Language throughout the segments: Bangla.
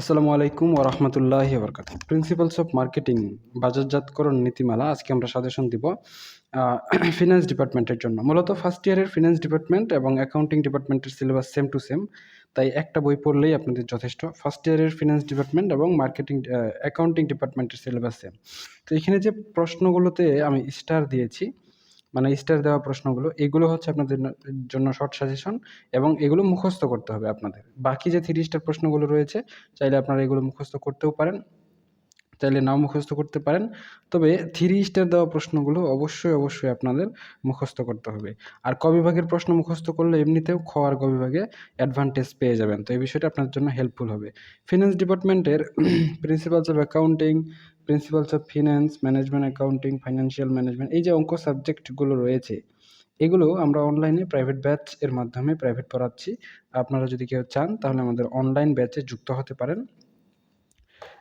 আসসালামু আলাইকুম ওয়া রাহমাতুল্লাহি ওয়া বারাকাতুহু। প্রিন্সিপালস অফ মার্কেটিং বাজারজাতকরণ নীতিমালা, আজকে আমরা সাজেশন দিব ফিনান্স ডিপার্টমেন্টের জন্য। মূলত ফার্স্ট ইয়ারের ফিনান্স ডিপার্টমেন্ট এবং অ্যাকাউন্টিং ডিপার্টমেন্টের সিলেবাস সেম টু সেম তাই একটা বই পড়লেই আপনাদের যথেষ্ট। ফার্স্ট ইয়ারের ফিনান্স ডিপার্টমেন্ট এবং মার্কেটিং অ্যাকাউন্টিং ডিপার্টমেন্টের সিলেবাস সেম তো এখানে যে প্রশ্নগুলোতে আমি স্টার দিয়েছি মানে স্টার দেওয়া প্রশ্নগুলো, এগুলো হচ্ছে আপনাদের জন্য শর্ট সাজেশন এবং এগুলো মুখস্থ করতে হবে আপনাদের। বাকি যে থ্রি স্টার প্রশ্নগুলো রয়েছে, চাইলে আপনারা এগুলো মুখস্থ করতেও পারেন, চাইলে নাও মুখস্থ করতে পারেন। তবে থ্রি স্টার দেওয়া প্রশ্নগুলো অবশ্যই অবশ্যই আপনাদের মুখস্থ করতে হবে। আর ক বিভাগের প্রশ্ন মুখস্থ করলে এমনিতেও খ আর বিভাগে অ্যাডভান্টেজ পেয়ে যাবেন। তো এই বিষয়টা আপনার জন্য হেল্পফুল হবে। ফিনান্স ডিপার্টমেন্টের principles of accounting principles of finance management accounting financial management এই যে অঙ্ক সাবজেক্টগুলো রয়েছে, এগুলো আমরা অনলাইনে প্রাইভেট ব্যাচ এর মাধ্যমে প্রাইভেট পড়াচ্ছি। আপনারা যদি কেউ চান, তাহলে আমাদের অনলাইন ব্যাচে যুক্ত হতে পারেন।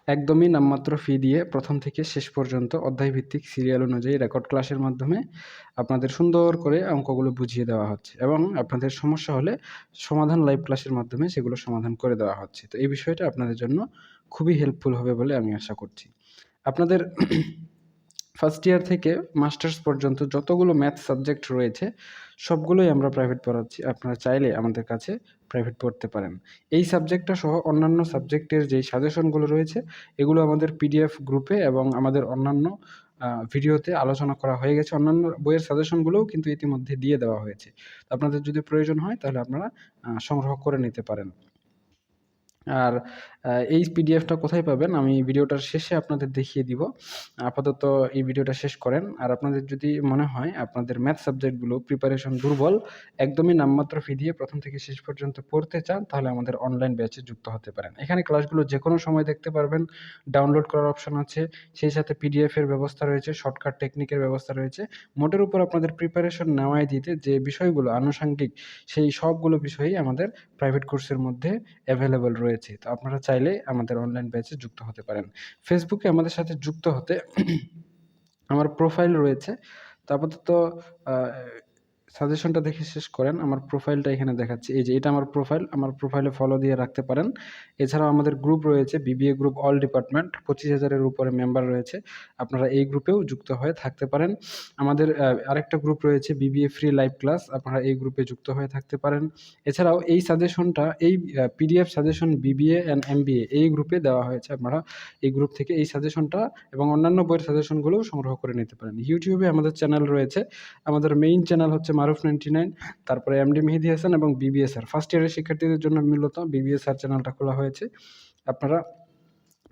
একদমই নামমাত্র ফি দিয়ে প্রথম থেকে শেষ পর্যন্ত অধ্যায়ভিত্তিক সিরিয়াল অনুযায়ী রেকর্ড ক্লাসের মাধ্যমে আপনাদের সুন্দর করে অঙ্কগুলো বুঝিয়ে দেওয়া হচ্ছে এবং আপনাদের সমস্যা হলে সমাধান লাইভ ক্লাসের মাধ্যমে সেগুলো সমাধান করে দেওয়া হচ্ছে। তো এই বিষয়টা আপনাদের জন্য খুবই হেল্পফুল হবে বলে আমি আশা করছি। আপনাদের ফার্স্ট ইয়ার থেকে মাস্টার্স পর্যন্ত যতগুলো ম্যাথ সাবজেক্ট রয়েছে, সবগুলোই আমরা প্রাইভেট পড়াচ্ছি। আপনারা চাইলে আমাদের কাছে প্রাইভেট পড়তে পারেন। এই সাবজেক্টটা সহ অন্যান্য সাবজেক্টের যেই সাজেশনগুলো রয়েছে, এগুলো আমাদের পিডিএফ গ্রুপে এবং আমাদের অন্যান্য ভিডিওতে আলোচনা করা হয়ে গেছে। অন্যান্য বইয়ের সাজেশনগুলোও কিন্তু ইতিমধ্যে দিয়ে দেওয়া হয়েছে। আপনাদের যদি প্রয়োজন হয়, তাহলে আপনারা সংগ্রহ করে নিতে পারেন। আর এই পিডিএফটা কোথায় পাবেন? আমি ভিডিওটার শেষে আপনাদের দেখিয়ে দিব। আপাতত এই ভিডিওটা শেষ করেন। আর আপনাদের যদি মনে হয়, আপনাদের ম্যাথ সাবজেক্টগুলো প্রিপারেশন দুর্বল, একদমই নামমাত্র ফি দিয়ে প্রথম থেকে শেষ পর্যন্ত পড়তে চান, তাহলে আমাদের অনলাইন ব্যাচে যুক্ত হতে পারেন। এখানে ক্লাসগুলো যে কোনো সময় দেখতে পারবেন। ডাউনলোড করার অপশন আছে। সেই সাথে পিডিএফের ব্যবস্থা রয়েছে শর্টকাট টেকনিকের ব্যবস্থা রয়েছে। মোটের উপর আপনাদের প্রিপারেশন নেওয়াই দিতে যে বিষয়গুলো আনুষঙ্গিক, সেই সবগুলো বিষয়ই আমাদের প্রাইভেট কোর্সের মধ্যে অ্যাভেলেবল রয়েছে। তো আপনারা চাইলে আমাদের অনলাইন ব্যাচে যুক্ত হতে পারেন। ফেসবুকে আমাদের সাথে যুক্ত হতে আমার প্রোফাইল রয়েছে। তো আপাতত সাজেশনটা দেখে শেষ করেন। আমার প্রোফাইলটা এখানে দেখাচ্ছি। এই যে, এটা আমার প্রোফাইল আমার প্রোফাইলে ফলো দিয়ে রাখতে পারেন। এছাড়াও আমাদের গ্রুপ রয়েছে বিবিএ গ্রুপ অল ডিপার্টমেন্ট পঁচিশ হাজারের উপরে মেম্বার রয়েছে। আপনারা এই গ্রুপেও যুক্ত হয়ে থাকতে পারেন। আমাদের আরেকটা গ্রুপ রয়েছে বিবিএ ফ্রি লাইভ ক্লাস আপনারা এই গ্রুপে যুক্ত হয়ে থাকতে পারেন। এছাড়াও এই সাজেশনটা এই PDF suggestion BBA and MBA এই গ্রুপে দেওয়া হয়েছে। আপনারা এই গ্রুপ থেকে এই সাজেশনটা এবং অন্যান্য বইয়ের সাজেশনগুলোও সংগ্রহ করে নিতে পারেন। ইউটিউবে আমাদের চ্যানেল রয়েছে। আমাদের মেইন চ্যানেল হচ্ছে মারুফ নাইনটি নাইন, তারপরে এমডি মেহেদি হাসান এবং বিবিএসআর ফার্স্ট ইয়ারের শিক্ষার্থীদের জন্য মূলত বিবিএসআর চ্যানেলটা খোলা হয়েছে। আপনারা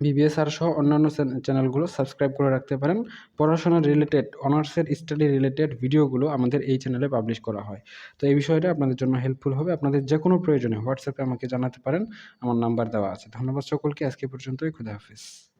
বিবিএসআর সহ অন্যান্য চ্যানেলগুলো সাবস্ক্রাইব করে রাখতে পারেন। পড়াশোনা রিলেটেড অনার্সের স্টাডি রিলেটেড ভিডিওগুলো আমাদের এই চ্যানেলে পাবলিশ করা হয়। তো এই বিষয়টা আপনাদের জন্য হেল্পফুল হবে। আপনাদের যে কোনো প্রয়োজনে হোয়াটসঅ্যাপে আমাকে জানাতে পারেন। আমার নাম্বার দেওয়া আছে। ধন্যবাদ সকলকে। আজকে পর্যন্তই। খুদা হাফিজ।